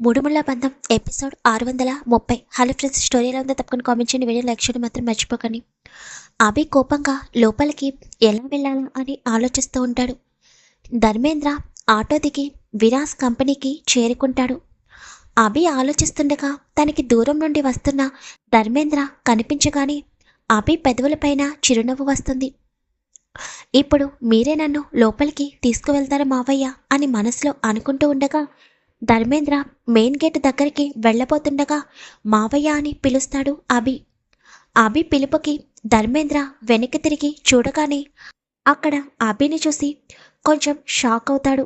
మూడుముళ్ళ బంధం ఎపిసోడ్ ఆరు వందల ముప్పై. హలో ఫ్రెండ్స్ స్టోరీలో ఉందో తప్పకుండా కామెంట్ చేయండి. వీడియో లైక్ చేయడం మాత్రం మర్చిపోకండి. అభి కోపంగా లోపలికి ఎలా వెళ్ళాలా అని ఆలోచిస్తూ ఉంటాడు. ధర్మేంద్ర ఆటో దిగి విరాస్ కంపెనీకి చేరుకుంటాడు. అభి ఆలోచిస్తుండగా తనకి దూరం నుండి వస్తున్న ధర్మేంద్ర కనిపించగానే అభి పెదవులపైన చిరునవ్వు వస్తుంది. ఇప్పుడు మీరే నన్ను లోపలికి తీసుకువెళ్తారా మావయ్య? అని మనసులో అనుకుంటూ ఉండగా ధర్మేంద్ర మెయిన్ గేట్ దగ్గరికి వెళ్ళబోతుండగా మావయ్య అని పిలుస్తాడు అభి. అభి పిలుపుకి ధర్మేంద్ర వెనక్కి తిరిగి చూడగానే అక్కడ అభిని చూసి కొంచెం షాక్ అవుతాడు.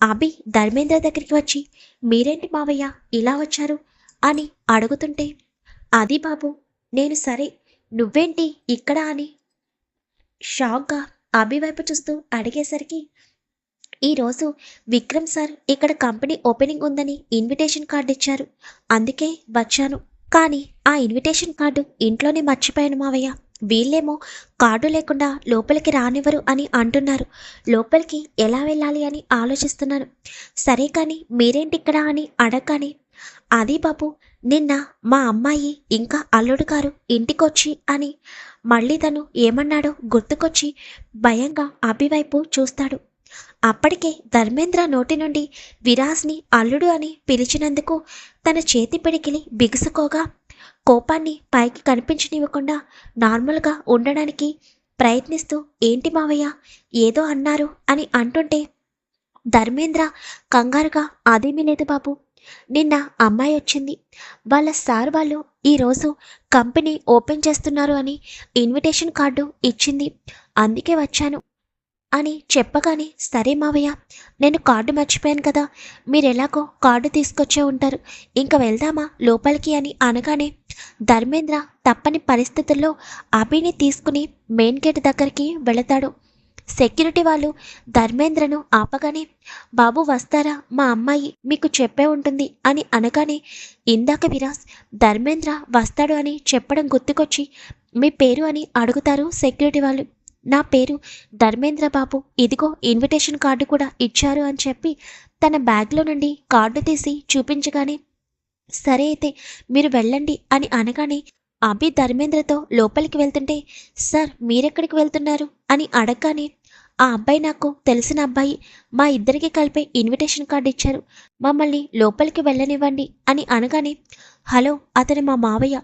అభి ధర్మేంద్ర దగ్గరికి వచ్చి మీరేంటి మావయ్య ఇలా వచ్చారు? అని అడుగుతుంటే అది బాబు నేను సరే నువ్వేంటి ఇక్కడ? అని షాక్గా అభి వైపు చూస్తూ అడిగేసరికి ఈరోజు విక్రమ్ సార్ ఇక్కడ కంపెనీ ఓపెనింగ్ ఉందని ఇన్విటేషన్ కార్డు ఇచ్చారు. అందుకే వచ్చాను. కానీ ఆ ఇన్విటేషన్ కార్డు ఇంట్లోనే మర్చిపోయాను మావయ్య. వీళ్ళేమో కార్డు లేకుండా లోపలికి రానివ్వరు అని అంటున్నారు. లోపలికి ఎలా వెళ్ళాలి అని ఆలోచిస్తున్నాను. సరే కానీ మీరేంటి ఇక్కడ అని అడగని అది బాబు నిన్న మా అమ్మాయి ఇంకా అల్లుడు గారు ఇంటికొచ్చి అని మళ్ళీ తను ఏమన్నాడో గుర్తుకొచ్చి భయంగా అభివైపు చూస్తాడు. అప్పటికే ధర్మేంద్ర నోటి నుండి విరాజ్ని అల్లుడు అని పిలిచినందుకు తన చేతి పిడికిలి బిగుసుకోగా కోపాన్ని పైకి కనిపించనివ్వకుండా నార్మల్గా ఉండడానికి ప్రయత్నిస్తూ ఏంటి మావయ్య ఏదో అన్నారు అని అంటుంటే ధర్మేంద్ర కంగారుగా అదేమీ లేదు బాబు నిన్న అమ్మాయి వచ్చింది వాళ్ళ సార్ వాళ్ళు ఈరోజు కంపెనీ ఓపెన్ చేస్తున్నారు అని ఇన్విటేషన్ కార్డు ఇచ్చింది. అందుకే వచ్చాను. అని చెప్పగానే సరే మావయ్య నేను కార్డు మర్చిపోయాను కదా. మీరు ఎలాగో కార్డు తీసుకొచ్చే ఉంటారు. ఇంకా వెళ్దామా లోపలికి అని అనగానే ధర్మేంద్ర తప్పని పరిస్థితుల్లో అభిని తీసుకుని మెయిన్ గేట్ దగ్గరికి వెళతాడు. సెక్యూరిటీ వాళ్ళు ధర్మేంద్రను ఆపగానే బాబు వస్తారా? మా అమ్మాయి మీకు చెప్పే ఉంటుంది అని అనగానే ఇందాక విరాస్ ధర్మేంద్ర వస్తాడు అని చెప్పడం గుర్తుకొచ్చి మీ పేరు అని అడుగుతారు సెక్యూరిటీ వాళ్ళు. నా పేరు ధర్మేంద్ర బాబు. ఇదిగో ఇన్విటేషన్ కార్డు కూడా ఇచ్చారు అని చెప్పి తన బ్యాగ్లో నుండి కార్డు తీసి చూపించగానే సరే అయితే మీరు వెళ్ళండి అని అనగానే అభి ధర్మేంద్రతో లోపలికి వెళ్తుంటే సార్ మీరెక్కడికి వెళ్తున్నారు? అని అడగగానే ఆ అబ్బాయి నాకు తెలిసిన అబ్బాయి మా ఇద్దరికి కలిపే ఇన్విటేషన్ కార్డు ఇచ్చారు. మమ్మల్ని లోపలికి వెళ్ళనివ్వండి అని అనగానే హలో అతను మా మావయ్య.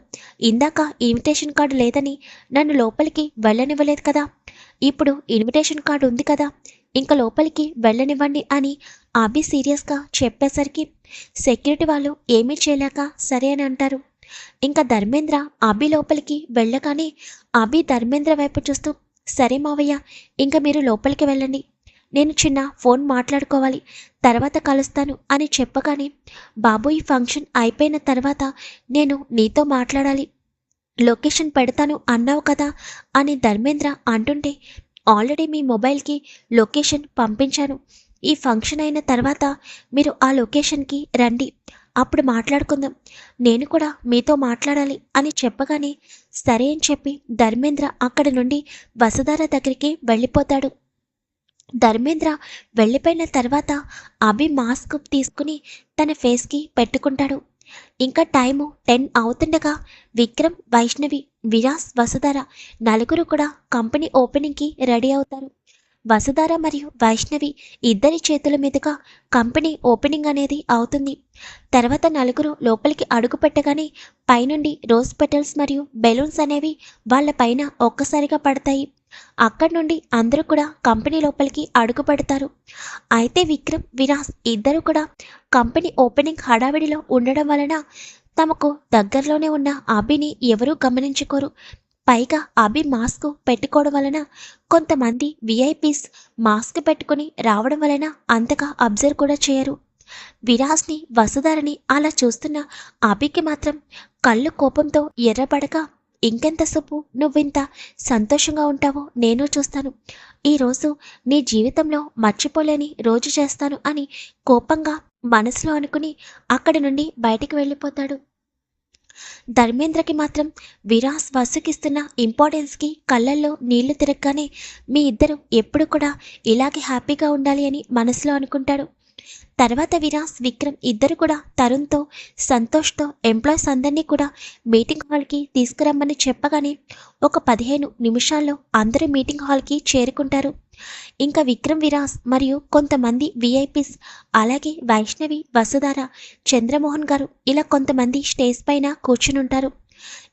ఇందాక ఇన్విటేషన్ కార్డు లేదని నన్ను లోపలికి వెళ్ళనివ్వలేదు కదా? ఇప్పుడు ఇన్విటేషన్ కార్డు ఉంది కదా. ఇంకా లోపలికి వెళ్ళనివ్వండి అని అభి సీరియస్గా చెప్పేసరికి సెక్యూరిటీ వాళ్ళు ఏమీ చేయలేక సరే అని అంటారు. ఇంకా ధర్మేంద్ర అభి లోపలికి వెళ్ళగానే అభి ధర్మేంద్ర వైపు చూస్తూ సరే మావయ్య ఇంకా మీరు లోపలికి వెళ్ళండి. నేను చిన్న ఫోన్ మాట్లాడుకోవాలి తర్వాత కలుస్తాను అని చెప్పగానే బాబు ఈ ఫంక్షన్ అయిపోయిన తర్వాత నేను నీతో మాట్లాడాలి. లొకేషన్ పెడతాను అన్నావు కదా అని ధర్మేంద్ర అంటుంటే ఆల్రెడీ మీ మొబైల్కి లొకేషన్ పంపించాను. ఈ ఫంక్షన్ అయిన తర్వాత మీరు ఆ లొకేషన్కి రండి. అప్పుడు మాట్లాడుకుందాం. నేను కూడా మీతో మాట్లాడాలి అని చెప్పగానే సరే అని చెప్పి ధర్మేంద్ర అక్కడి నుండి వసుధార దగ్గరికి వెళ్ళిపోతాడు. ధర్మేంద్ర వెళ్ళిపోయిన తర్వాత అభి మాస్క్ తీసుకుని తన ఫేస్కి పెట్టుకుంటాడు. ఇంకా టైము టెన్ అవుతుండగా విక్రమ్ వైష్ణవి విరాస్ వసుధార నలుగురు కూడా కంపెనీ ఓపెనింగ్కి రెడీ అవుతారు. వసుధార మరియు వైష్ణవి ఇద్దరి చేతుల మీదుగా కంపెనీ ఓపెనింగ్ అనేది అవుతుంది. తర్వాత నలుగురు లోపలికి అడుగు పెట్టగానే పైనుండి రోజ్ పెటల్స్ మరియు బెలూన్స్ అనేవి వాళ్ళ పైన ఒక్కసారిగా పడతాయి. అక్కడి నుండి అందరూ కూడా కంపెనీ లోపలికి అడుగు పెడతారు. అయితే విక్రమ్ విరాస్ ఇద్దరు కూడా కంపెనీ ఓపెనింగ్ హడావిడిలో ఉండడం వలన తమకు దగ్గరలోనే ఉన్న అభిని ఎవరూ గమనించుకోరు. పైగా అభి మాస్క్ పెట్టుకోవడం వలన కొంతమంది విఐపీస్ మాస్క్ పెట్టుకుని రావడం వలన అంతగా అబ్జర్వ్ కూడా చేయరు. విరాజ్ని వసుధారని అలా చూస్తున్న అభికి మాత్రం కళ్ళు కోపంతో ఎర్రపడక ఇంకెంత సొప్పు నువ్వింత సంతోషంగా ఉంటావో నేను చూస్తాను. ఈరోజు నీ జీవితంలో మర్చిపోలేని రోజు చేస్తాను అని కోపంగా మనసులో అనుకుని అక్కడి నుండి బయటికి వెళ్ళిపోతాడు. ధర్మేంద్రకి మాత్రం విరాస్ వసుకిస్తున్న ఇంపార్టెన్స్కి కళ్ళల్లో నీళ్ళు తిరగగానే మీ ఇద్దరు ఎప్పుడు కూడా ఇలాగే హ్యాపీగా ఉండాలి అని మనసులో అనుకుంటాడు. తర్వాత విరాస్ విక్రమ్ ఇద్దరు కూడా తరుణ్తో సంతోష్తో ఎంప్లాయీస్ అందరినీ కూడా మీటింగ్ హాల్కి తీసుకురమ్మని చెప్పగానే ఒక పదిహేను నిమిషాల్లో అందరూ మీటింగ్ హాల్కి చేరుకుంటారు. ఇంకా విక్రమ్ విరాస్ మరియు కొంతమంది విఐపీస్ అలాగే వైష్ణవి వసుధార చంద్రమోహన్ గారు ఇలా కొంతమంది స్టేజ్ పైన కూర్చునుంటారు.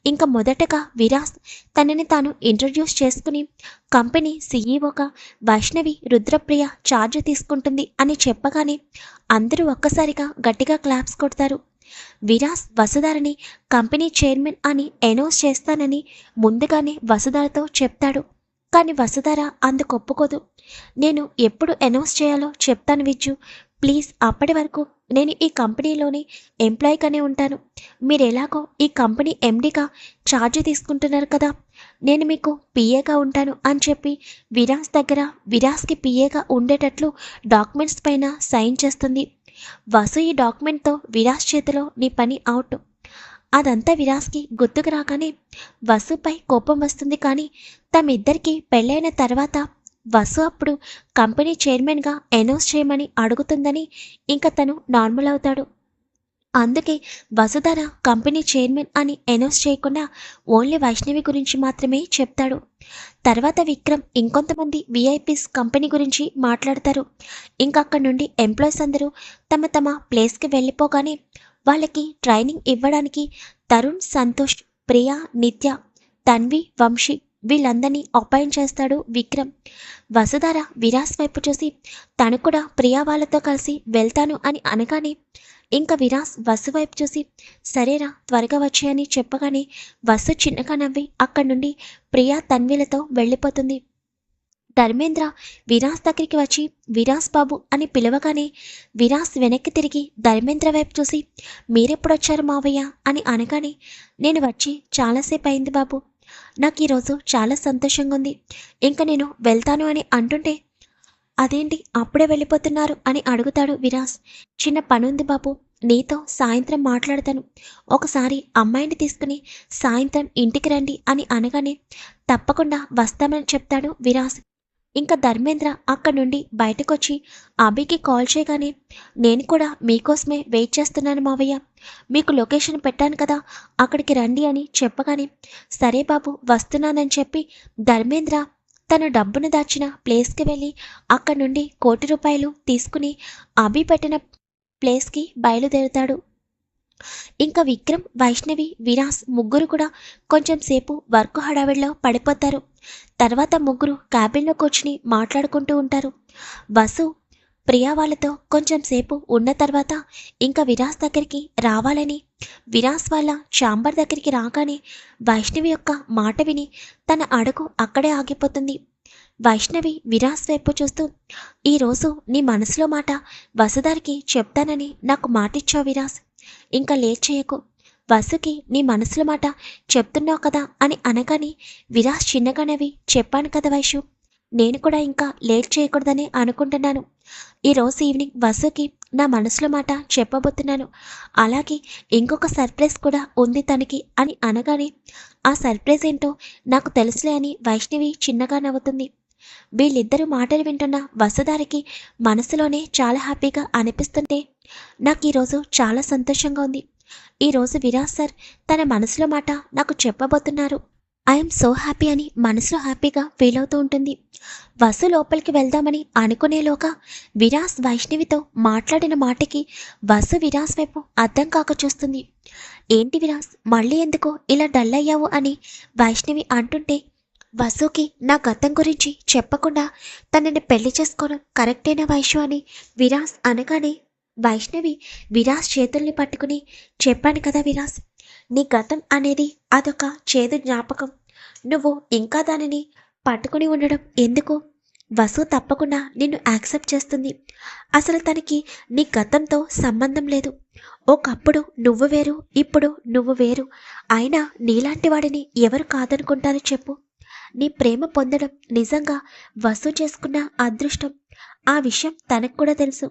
ఇంకా మొదటగా విరాస్ తనని తాను ఇంట్రడ్యూస్ చేసుకుని కంపెనీ సీఈఓగా వైష్ణవి రుద్రప్రియ ఛార్జ్ తీసుకుంటుంది అని చెప్పగానే అందరూ ఒక్కసారిగా గట్టిగా క్లాప్స్ కొడతారు. విరాస్ వసుధారని కంపెనీ చైర్మన్ అని అనౌన్స్ చేస్తానని ముందుగానే వసుధారతో చెప్తాడు. కానీ వసుధార అందుకు ఒప్పుకోదు. నేను ఎప్పుడు అనౌన్స్ చేయాలో చెప్తాను విజ్జు ప్లీజ్ అప్పటి వరకు నేను ఈ కంపెనీలోని ఎంప్లాయీగానే ఉంటాను. మీరు ఎలాగో ఈ కంపెనీ ఎండీగా ఛార్జ్ తీసుకుంటున్నారు కదా. నేను మీకు పిఏగా ఉంటాను అని చెప్పి విరాస్ దగ్గర విరాస్కి పిఏగా ఉండేటట్లు డాక్యుమెంట్స్ పైన సైన్ చేస్తుంది. వసు ఈ డాక్యుమెంట్తో విరాస్ చేతిలో నీ పని అవుట్. అదంతా విరాస్కి గుర్తుకు రాగానే వసుపై కోపం వస్తుంది కానీ తమిద్దరికి పెళ్ళైన తర్వాత వసు అప్పుడు కంపెనీ చైర్మన్గా అనౌన్స్ చేయమని అడుగుతుందని ఇంకా తను నార్మల్ అవుతాడు. అందుకే వసుధర కంపెనీ చైర్మన్ అని అనౌన్స్ చేయకుండా ఓన్లీ వైష్ణవి గురించి మాత్రమే చెప్తాడు. తర్వాత విక్రమ్ ఇంకొంతమంది విఐపీస్ కంపెనీ గురించి మాట్లాడతారు. ఇంకా అక్కడ నుండి ఎంప్లాయీస్ అందరూ తమ తమ ప్లేస్కి వెళ్ళిపోగానే వాళ్ళకి ట్రైనింగ్ ఇవ్వడానికి తరుణ్ సంతోష్ ప్రియా నిత్య తన్వి వంశీ వీళ్ళందరినీ అపాయింట్ చేస్తాడు విక్రమ్. వసుధార విరాస్ వైపు చూసి తను కూడా ప్రియా వాళ్ళతో కలిసి వెళ్తాను అని అనగానే ఇంకా విరాస్ వసు వైపు చూసి సరేరా త్వరగా వచ్చాయని చెప్పగానే వసు చిన్నగా నవ్వి అక్కడి నుండి ప్రియా తన్విలతో వెళ్ళిపోతుంది. ధర్మేంద్ర విరాస్ దగ్గరికి వచ్చి విరాస్ బాబు అని పిలవగానే విరాస్ వెనక్కి తిరిగి ధర్మేంద్ర వైపు చూసి మీరెప్పుడొచ్చారు మావయ్య అని అనగానే నేను వచ్చి చాలాసేపు అయింది బాబు. నాకు ఈరోజు చాలా సంతోషంగా ఉంది ఇంకా నేను వెళ్తాను అని అంటుంటే అదేంటి అప్పుడే వెళ్ళిపోతున్నారు? అని అడుగుతాడు విరాస్. చిన్న పనుంది బాబు నీతో సాయంత్రం మాట్లాడతాను. ఒకసారి అమ్మాయిని తీసుకుని సాయంత్రం ఇంటికి రండి అని అనగానే తప్పకుండా వస్తామని చెప్తాడు విరాస్. ఇంకా ధర్మేంద్ర అక్కడి నుండి బయటకొచ్చి అభికి కాల్ చేయగానే నేను కూడా మీకోసమే వెయిట్ చేస్తున్నాను మావయ్య. మీకు లొకేషన్ పెట్టాను కదా అక్కడికి రండి అని చెప్పగానే సరే బాబు వస్తున్నానని చెప్పి ధర్మేంద్ర తను డబ్బును దాచిన ప్లేస్కి వెళ్ళి అక్కడి నుండి కోటి రూపాయలు తీసుకుని అభి పెట్టిన ప్లేస్కి బయలుదేరుతాడు. ఇంకా విక్రమ్ వైష్ణవి విరాస్ ముగ్గురు కూడా కొంచెం సేపు వర్క్ హడావిడిలో పడిపోతారు. తర్వాత ముగ్గురు క్యాబిన్లో కూర్చుని మాట్లాడుకుంటూ ఉంటారు. వసు ప్రియా వాళ్ళతో కొంచెం సేపు ఉన్న తర్వాత ఇంకా విరాస్ దగ్గరికి రావాలని విరాస్ వాళ్ళ చాంబర్ దగ్గరికి రాగానే వైష్ణవి యొక్క మాట విని తన అడుగు అక్కడే ఆగిపోతుంది. వైష్ణవి విరాస్ వైపు చూస్తూ ఈరోజు నీ మనసులో మాట వసుదారికి చెప్తానని నాకు మాటిచ్చావు విరాస్. ఇంకా లేట్ చేయకు. వసుకి నీ మనసులో మాట చెప్తున్నావు కదా అని అనగానే విరాస్ చిన్నగానవి చెప్పాను కదా వైషు. నేను కూడా ఇంకా లేట్ చేయకూడదని అనుకుంటున్నాను. ఈరోజు ఈవినింగ్ వసుకి నా మనసులో మాట చెప్పబోతున్నాను. అలాగే ఇంకొక సర్ప్రైజ్ కూడా ఉంది తనకి అని అనగానే ఆ సర్ప్రైజ్ ఏంటో నాకు తెలుసులే అని వైష్ణవి చిన్నగా నవ్వుతుంది. వీళ్ళిద్దరూ మాటలు వింటున్న వసుదారికి మనసులోనే చాలా హ్యాపీగా అనిపిస్తుంటే నాకు ఈరోజు చాలా సంతోషంగా ఉంది. ఈరోజు విరాజ్ సార్ తన మనసులో మాట నాకు చెప్పబోతున్నారు. ఐఎమ్ సో హ్యాపీ అని మనసులో హ్యాపీగా ఫీల్ అవుతూ ఉంటుంది. వసు లోపలికి వెళ్దామని అనుకునేలోగా విరాస్ వైష్ణవితో మాట్లాడిన మాటకి వసు విరాస్ వైపు అర్థం కాక చూస్తుంది. ఏంటి విరాస్ మళ్ళీ ఎందుకో ఇలా డల్ అయ్యావు అని వైష్ణవి అంటుంటే వసుకి నా గతం గురించి చెప్పకుండా తనని పెళ్ళి చేసుకోవడం కరెక్టేనా వైషు అని విరాస్ అనగానే వైష్ణవి విరాస్ చేతుల్ని పట్టుకుని చెప్పాను కదా విరాస్ నీ గతం అనేది అదొక చేదు జ్ఞాపకం. నువ్వు ఇంకా దానిని పట్టుకుని ఉండడం ఎందుకు? వసు తప్పకుండా నిన్ను యాక్సెప్ట్ చేస్తుంది. అసలు తనకి నీ గతంతో సంబంధం లేదు. ఒకప్పుడు నువ్వు వేరు ఇప్పుడు నువ్వు వేరు. అయినా నీలాంటి వాడిని ఎవరు కాదనుకుంటారో చెప్పు. నీ ప్రేమ పొందడం నిజంగా వసు చేసుకున్న అదృష్టం. ఆ విషయం తనకు కూడా తెలుసు.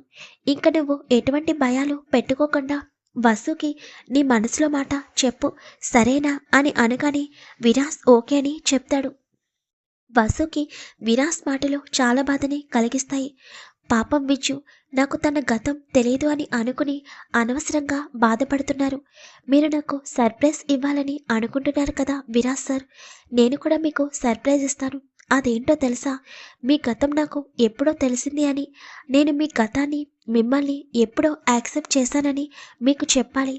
ఇంక నువ్వు ఎటువంటి భయాలు పెట్టుకోకుండా వసుకి నీ మనసులో మాట చెప్పు సరేనా అని అనగానే విరాస్ ఓకే అని చెప్తాడు. వసుకి విరాస్ మాటలు చాలా బాధని కలిగిస్తాయి. పాపం విజ్జు నాకు తన గతం తెలియదు అని అనుకుని అనవసరంగా బాధపడుతున్నారు. మీరు నాకు సర్ప్రైజ్ ఇవ్వాలని అనుకుంటున్నారు కదా విరాజ్ సార్. నేను కూడా మీకు సర్ప్రైజ్ ఇస్తాను. అదేంటో తెలుసా? మీ గతం నాకు ఎప్పుడో తెలిసింది అని. నేను మీ గతాన్ని మిమ్మల్ని ఎప్పుడో యాక్సెప్ట్ చేశానని మీకు చెప్పాలి.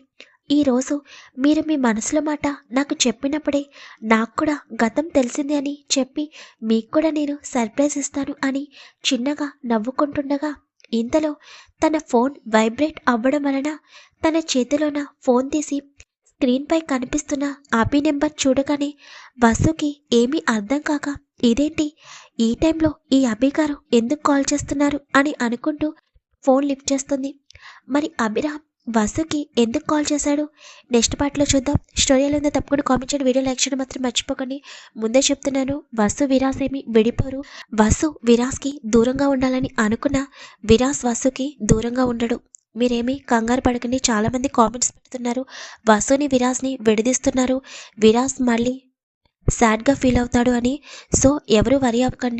ఈరోజు మీరు మీ మనసులో మాట నాకు చెప్పినప్పుడే నాకు కూడా గతం తెలిసింది అని చెప్పి మీకు కూడా నేను సర్ప్రైజ్ ఇస్తాను అని చిన్నగా నవ్వుకుంటుండగా ఇంతలో తన ఫోన్ వైబ్రేట్ అవ్వడం వలన తన చేతిలోన ఫోన్ తీసి స్క్రీన్పై కనిపిస్తున్న అభి నెంబర్ చూడగానే వసుకి ఏమీ అర్థం కాక ఇదేంటి? ఈ టైంలో ఈ అభి గారు ఎందుకు కాల్ చేస్తున్నారు అని అనుకుంటూ ఫోన్ లిఫ్ట్ చేస్తుంది. మరి అభిరామ్ వసుకి ఎందుకు కాల్ చేశాడు? నెక్స్ట్ పార్ట్లో చూద్దాం. స్టోరీ ఎలా ఉందో తప్పకుండా కామెంట్ చేయండి. వీడియో లైక్ చేయడం మాత్రం మర్చిపోకండి. ముందే చెప్తున్నాను వసు విరాస్ ఏమి విడిపోరు. వసు విరాస్కి దూరంగా ఉండాలని అనుకున్న విరాస్ వసుకి దూరంగా ఉండడు. మీరేమీ కంగారు పడకండి. చాలామంది కామెంట్స్ పెడుతున్నారు. వసుని విరాస్ని విడదీస్తున్నారు. విరాస్ మళ్ళీ సాడ్గా ఫీల్ అవుతాడు అని. సో ఎవరు వరి అవ్వకండి